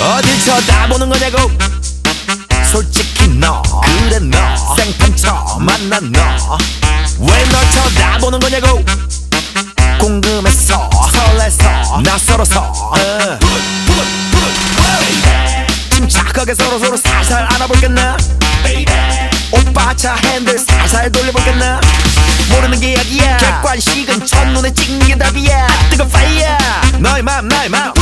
어딜 쳐다보는 거냐고? 솔직히 너 그래 너 생판 처음 만난 너왜 널 쳐다보는 거냐고? 궁금해서 설레서 낯설어서. 어. 침착하게 서로서로 살살 알아볼겠나? 오빠 차 핸들 살살 돌려볼겠나 객관식은 첫눈에 찍는 게 답이야. 뜨거 파이어 너의 맘 나의 맘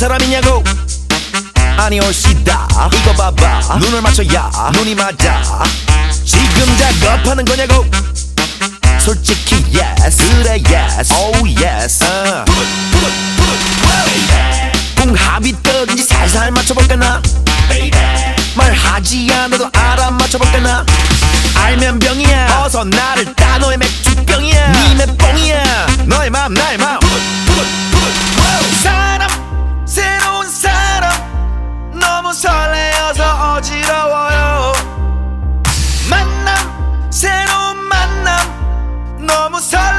사람이냐고? 아니 올시다. 이거 봐봐. 눈을 맞춰야 눈이 맞아. 지금 작업하는 거냐고? 솔직히 yes 그래 yes. Oh yes. 어. 궁합이 떠든지 살살 맞춰볼까나? 말하지 않아도 알아 맞춰볼까나? 알면 병이야. 어서 나를 따 너의 맥주병이야 side.